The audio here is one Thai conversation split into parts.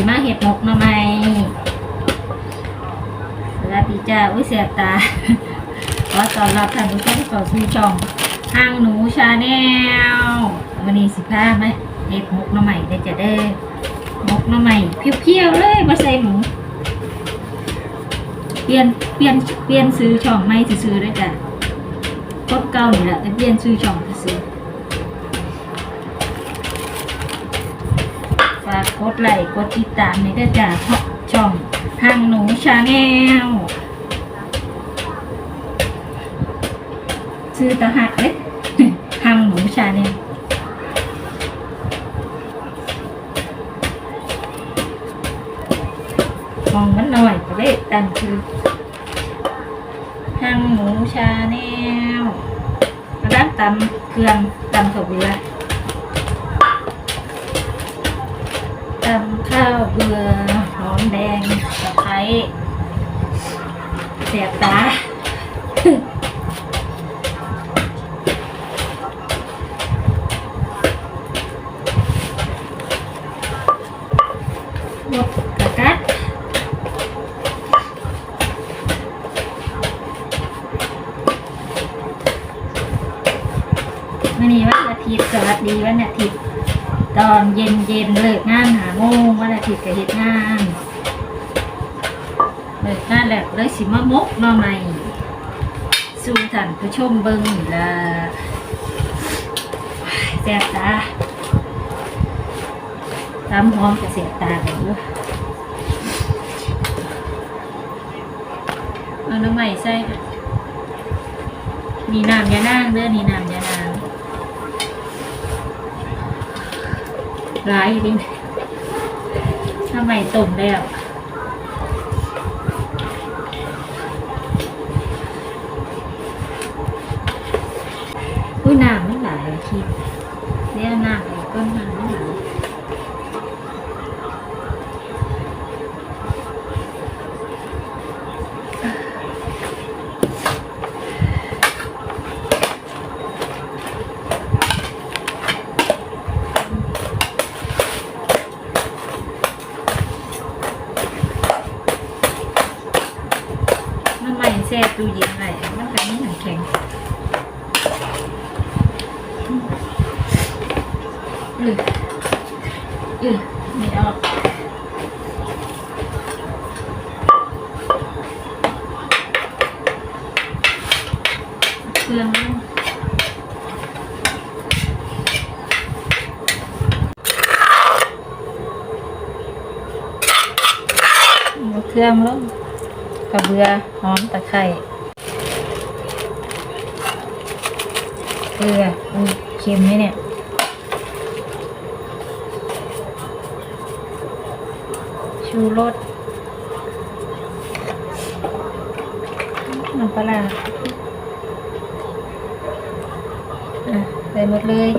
สิมาเห็ดหมกหน่อไม้สวัสดีจ้าอุ้ยเสียตาขอต้อนรับท่านผู้ชมเข้าสู่ช่องห้างหนูชาแนลวันนี้สิพาไหมเห็ดหมกหน่อไม้ได้จะได้หมกหน่อไม้เพียวๆเลยมาใส่หมูเปลี่ยนเปลี่ยนเปลี่ยนซื้อช่องไม่ซื้อๆด้วยจ้ะกดเก่านี่แหละแต่เปลี่ยนซื้อช่องซื้อากกดไลค์กดติดตามในด้วยจ้ะช่องห้างหนูชาแนลซื้อตะหักเล็กห้างหนูชาแนลมองมันหน่อยก็ได้ตั้งคือห้างหมูชาแนลร้านตำเครื่องตำข้าวเบือำข้าวเบื่อหอมแดงตะไคร้เสียบตาหมดกระกัดวันนี้วันอาทิตย์สวัสดีวันอาทิตย์ ตอนเย็นเย็นเลิกงานหาโมงวันอาทิตย์ก็เฮ็ดงานเลิกงานแล้วเลยสิมามกหน่อใหม่สู่ท่านผู้ชมเบิ่งละแซ่บตาตามหอมกระเสียตากันด้วยเอาน้ำใหม่ใส่ค่ะมีน้ำยานางเด้อนี่น้ำยานาง ร้ายดิทำไมตุ่มแล้วอุ้ยหนาคิดเนี่ยน้ำอีกก้นน้ำไม่ไหลาย น้ำใหม่แช่ตู้เย็นไว้มันก็ไม่หนังแข็งอืออือไม่ออกเครื่องลงเอาเครื่องลง กระเบือหอมตะไคร้เกลืออุ้ยเค็มไหมเนี่ยชูรสน้ำปลาอะใส่หมดเลย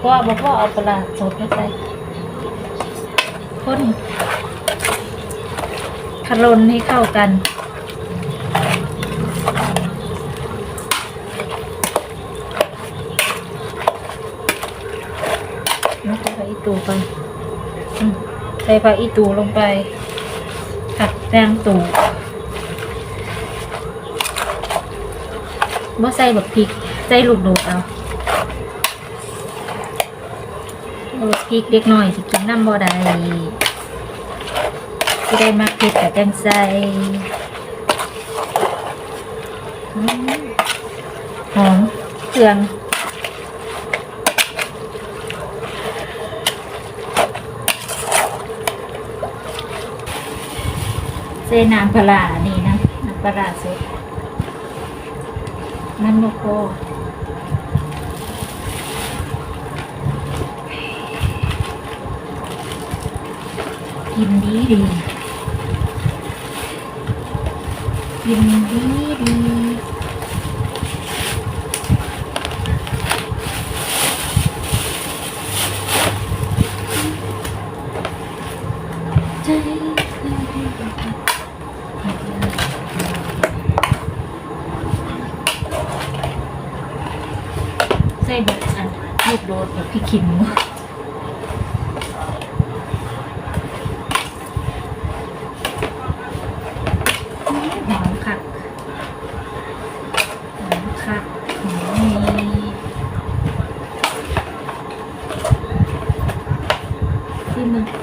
พ่อบอกพ่อเอาปลาร้าสดมาใส่ข้น คลนให้เข้ากัน ใส่ผักอีตูไปใส่ผักอีตูลงไป ผัดแตงตูบ่ใส่บักพริก ใส่ลูกโดดเอาเอาพริกเล็กน้อยสิกินน้ำบ่ได้ ที่ได้มาเผ็ดกับจังใส่หอมเครื่องเส้นน้ำปลานี่นะน้ำปลาร้าสดมันโมโคกินดีดี กิน Amen.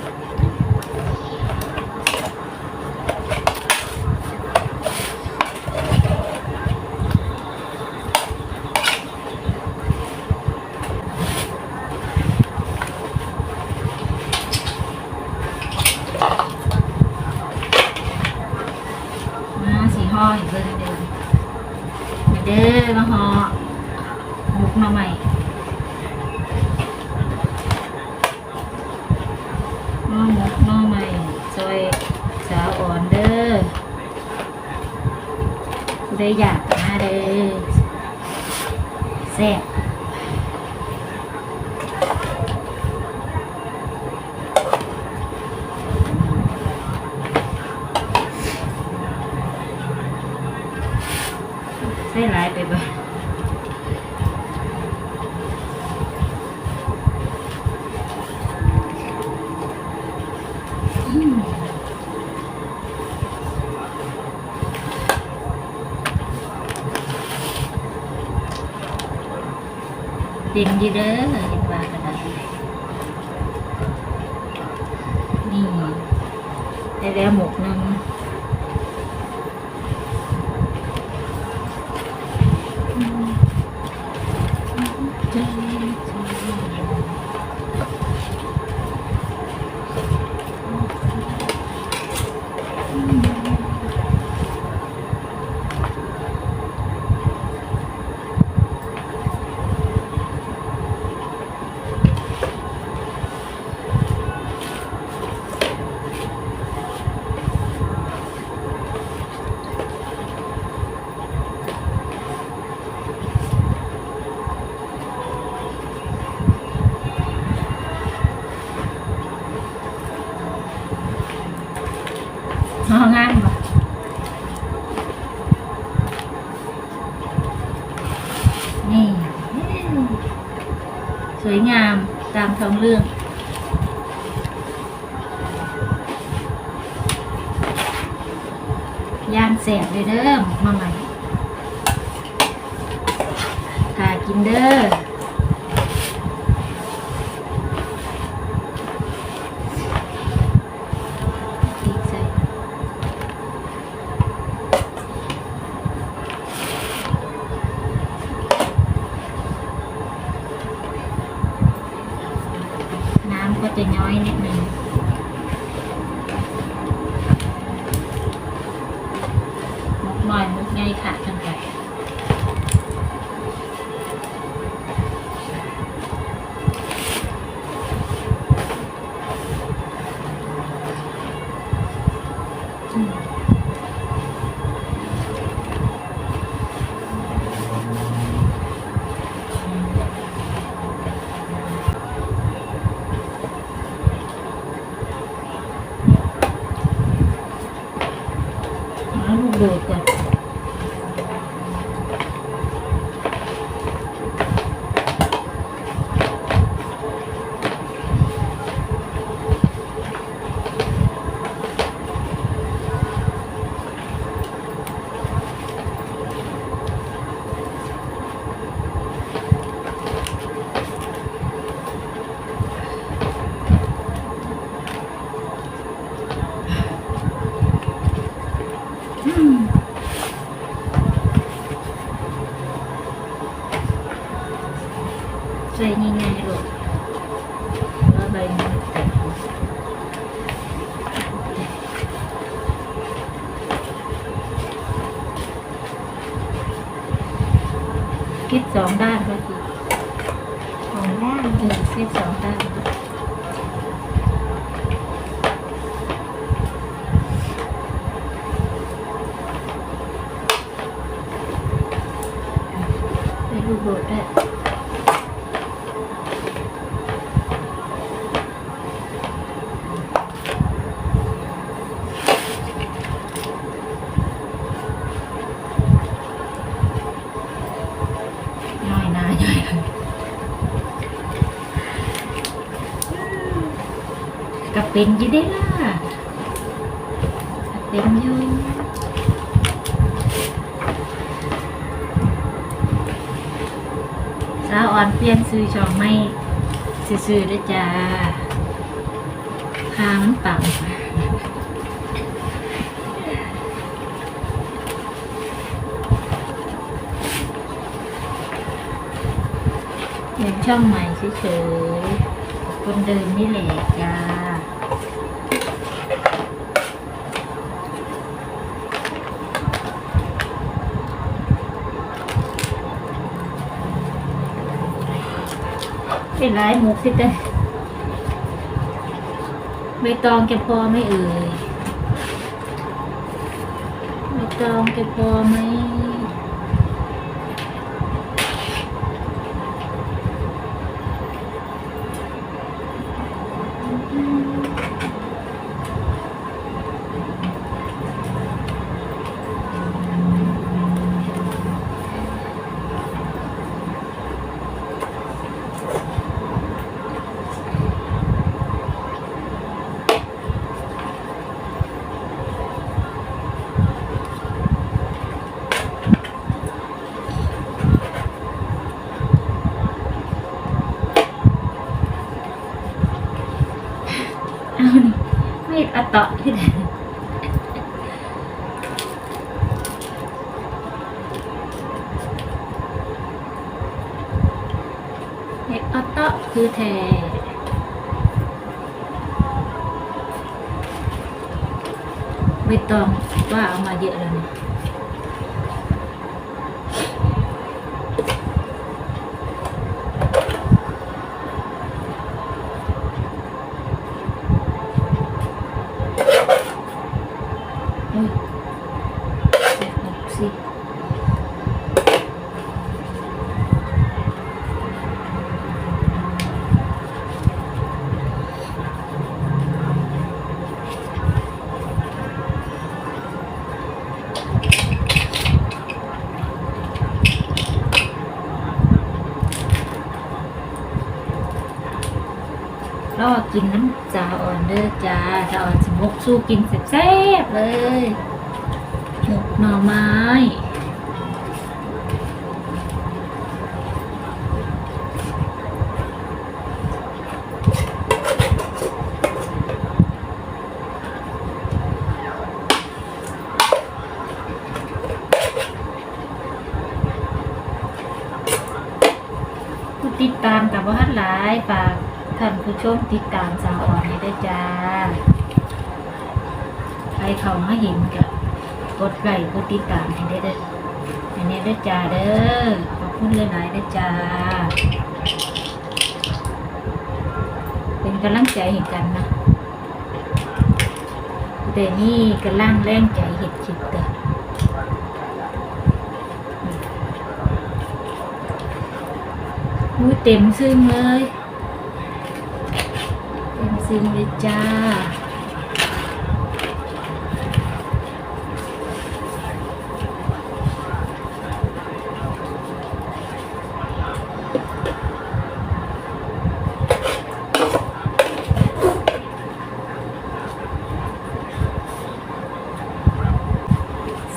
ผู้ใดอยากมาเด้อแซ่บใส่หลายไปบ่อืม เป็นอยู่เด้อเห็นว่ากันนี่ได้แล้วหมู ยงามตามท้องเรื่อง ย่างแสบเลยเด้อมาใหม่ค่ะกินเด้อ 你走吧 ก็เป็นยี่เด้ล่ะเป็นยู่สาวอ่อนเปลี่ยนซื้อช่องไม่ซื้อๆด้จ้าพามันปังเห็นช่องใหม่เฉยๆคนเดิมนี่แหละจ้า เป็นไรมุกสิเต้ใบตองแกพอไหม่เอ่ยใบตองแกพอไหมเอานี่ไม่อะเตาะที่ไหนเห็ดอะเตะคือแทไม่ต้องว่าเอามาเยอะแล้วเนี่ยอุ้ยหกสิบรอ กินน้ำจาอ่อนเด้อจ้าจาอ่อนสิมกสู้กินแซ่บๆเลยหมกหน่อไม้ ผู้ติดตามกับว่าหลายฝากท่าน ผู้ชมติดตามสาวอ่อนให้ได้จ้า ใครเขามาเห็นกับกดไลค์กดติดตามให้ได้เด้อให้แน่ได้จ้าเด้อ ขอบคุณหลายๆได้จ้า เป็นกำลังใจให้กันนะแต่นี่กำลังแรงใจเห็ดชิดเด้ออุ้ยเต็มซึ้งเลย มเลยจ้า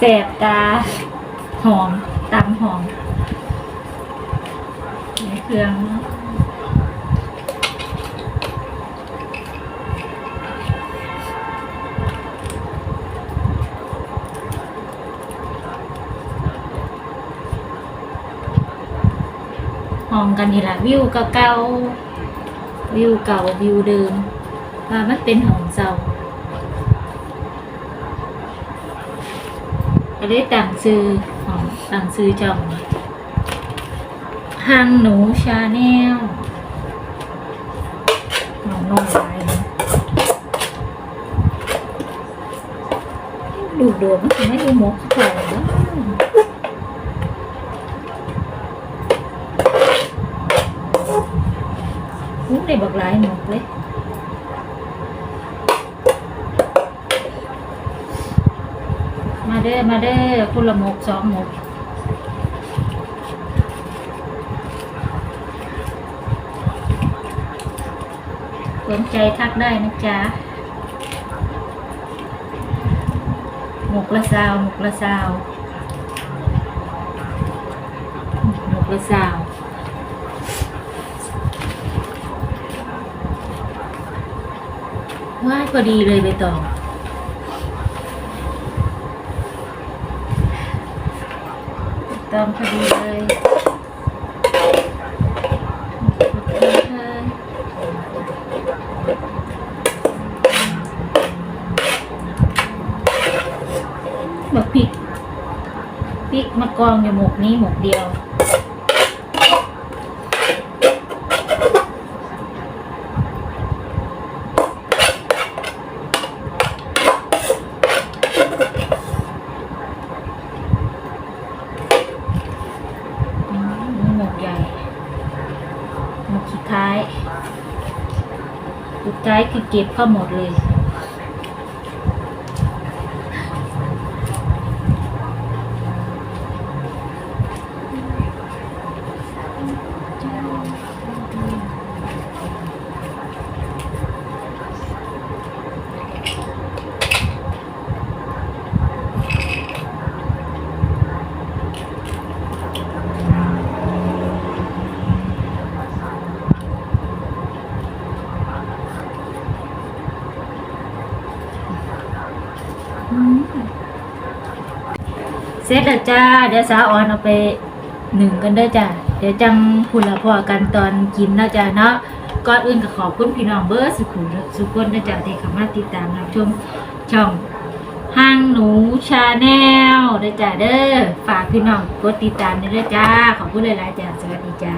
แสบตา หอมตำหอมในเครื่องเนอะ องกันนี่แหละวิวเก่าๆวิวเก่าวิวเดิมว่ามันเป็นห้องเก่าก็เลยตั้งซื้อห้องตั้งซื้อจองห้างหนูชาแนลหนูนมลายนะดูดวงมันไม่ดูมกเขาแล้วอุ้ย ได้บักหลายหมกเลยมาเด้อมาเด้อคุณละหมกสองหมกสนใจทักได้นะจ๊ะหมกละซาวหมกละซาวหมกละซาว ว้ายพอดีเลยใบตอตองพอดีเลยพอดีเลยบักพริกพริกมากองอยู่หมกนี้หมกเดียว อืมหมกใหญ่หมกสุด ท้าย สุดท้ายคือเก็บเข้าหมดเลย เสร็จแล้วจ้า เดี๋ยวสาวออนเอาไปหนึ่งกันได้จ้าเดี๋ยวจังพูดละพอกันตอนกินเนาะจ้าเนาะก่อนอื่นก็ขอบคุณพี่น้องเบอร์สุขุสุขุนนะจ้าที่เข้ามาติดตามรับชมช่องห้างหนูชาแนลเด้จ้าเด้อฝากพี่น้องกดติดตามด้วยเด้อจ้าขอบคุณหลายๆจ้าสวัสดีจ้า